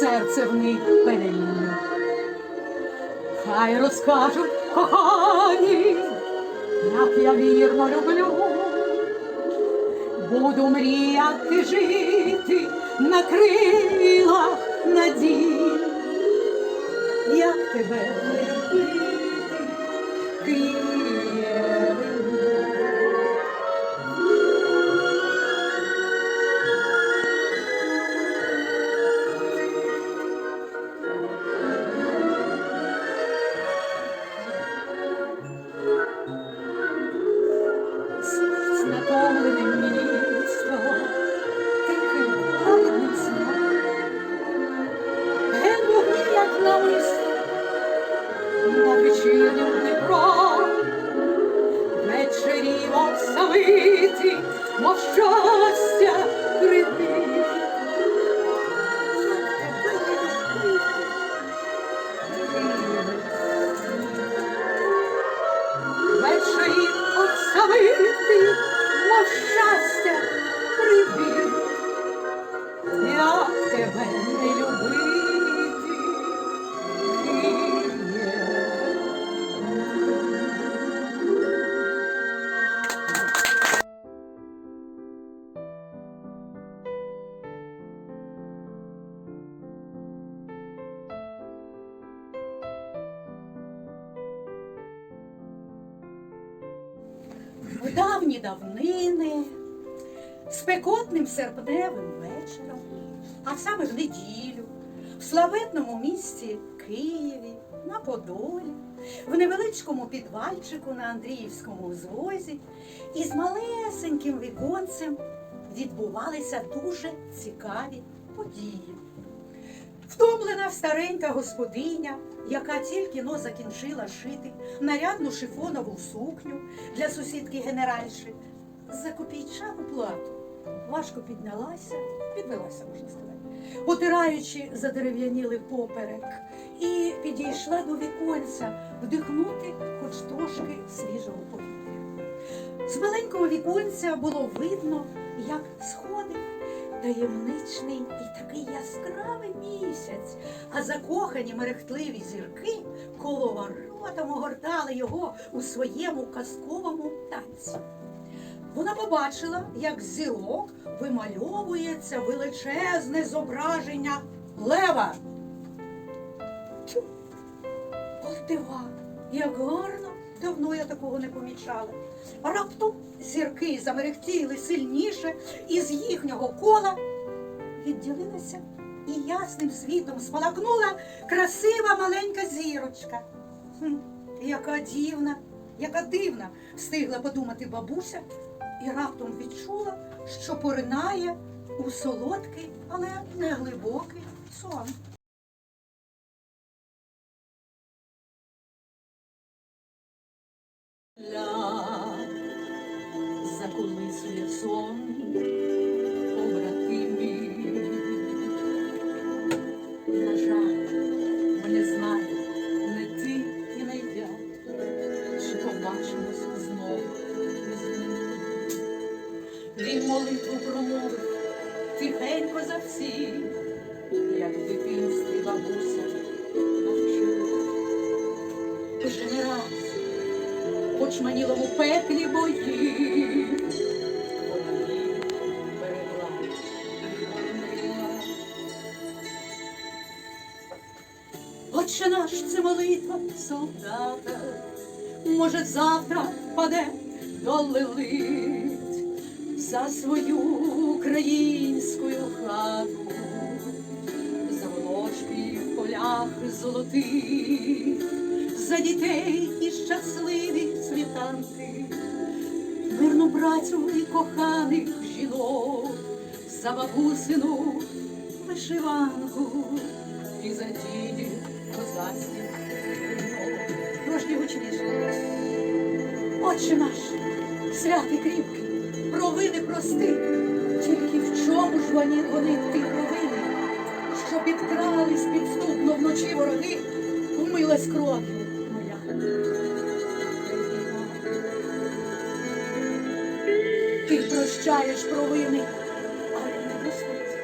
серце в них перемінне. Хай розкажуть кохані, як я вірно люблю. Буду мріяти жити на крилах надій. Як тебе любити, В давні давнини, спекотним серпневим вечором, а саме в неділю, в славетному місті Києві, на Подолі, в невеличкому підвальчику на Андріївському узвозі, із малесеньким віконцем відбувалися дуже цікаві події. Втомлена старенька господиня, яка тільки но закінчила шити нарядну шифонову сукню для сусідки генеральши, за копійчану плату. Важко піднялася, підвелася, можна сказати, потираючи задерев'янілий поперек, і підійшла до віконця вдихнути хоч трошки свіжого повітря. З маленького віконця було видно, як сходить таємничний і такий яскравий місяць, а закохані мерехтливі зірки коловоротом огортали його у своєму казковому танці. Вона побачила, як зірок вимальовується величезне зображення лева. От дива, як гарно, давно я такого не помічала. Раптом зірки замерехтіли сильніше, і з їхнього кола відділилася і ясним світом спалахнула красива маленька зірочка. Хм, яка дивна, яка дивна, встигла подумати бабуся і раптом відчула, що поринає у солодкий, але не глибокий сон. Заколисує сон побратимів. На жаль, ми не знаємо, не ти і не я, чи побачимось знову із ним. Він молитву промовив тихенько за всіх, як дитинстві бабуся навчила. Вже раз хоч манілому пеклі бої. Отче наш це молитва солдата, може завтра впаде до лилиць за свою українську хату, за волошки в полях золотих, за дітей і щасливі світанки, мирну працю і коханих жінок, за бабусину вишиванку і за дідів козацьких. Трошки гучніше. Отче наш, святий кріпкий, провини прости, тільки в чому ж вони, вони ти провини, що підкрались підступно вночі вороги, вмилась кров'ю. Ти прощаєш провини, але не Господи,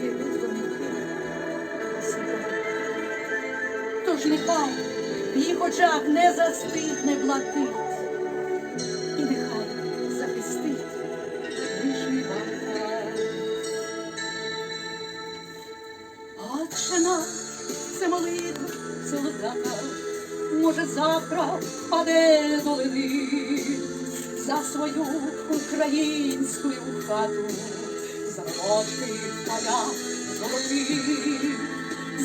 Ти визвонив Тож нехай в їх очах не застигне блакить. Може завтра впаде до левит за свою українську хату, за ложки поля золоті,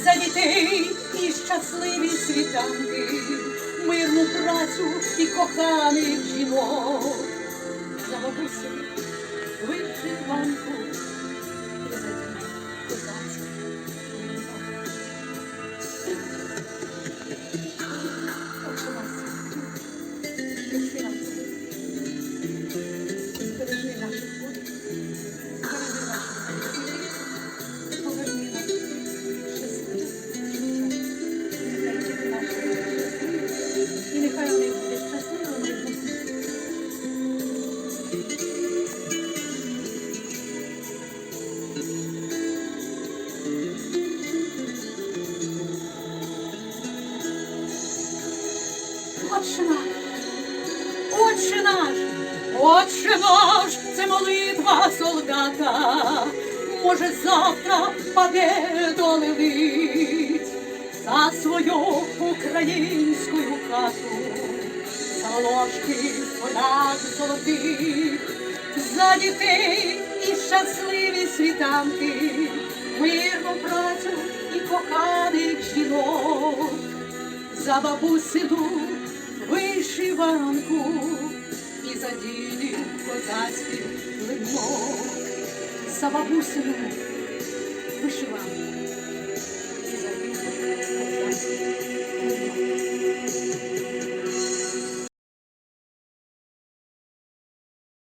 за дітей і щасливі світанки, мирну працю і коханих жінок, за бабусю вишиванку за дітей. Отче наш, це молитва солдата, може завтра паде до левиць. За свою українську хату, за ложки поляк золотих, за дітей і щасливі світанки, мирну працю і коханих жінок. За бабусину вишиванку. І за бабусину вишиванку.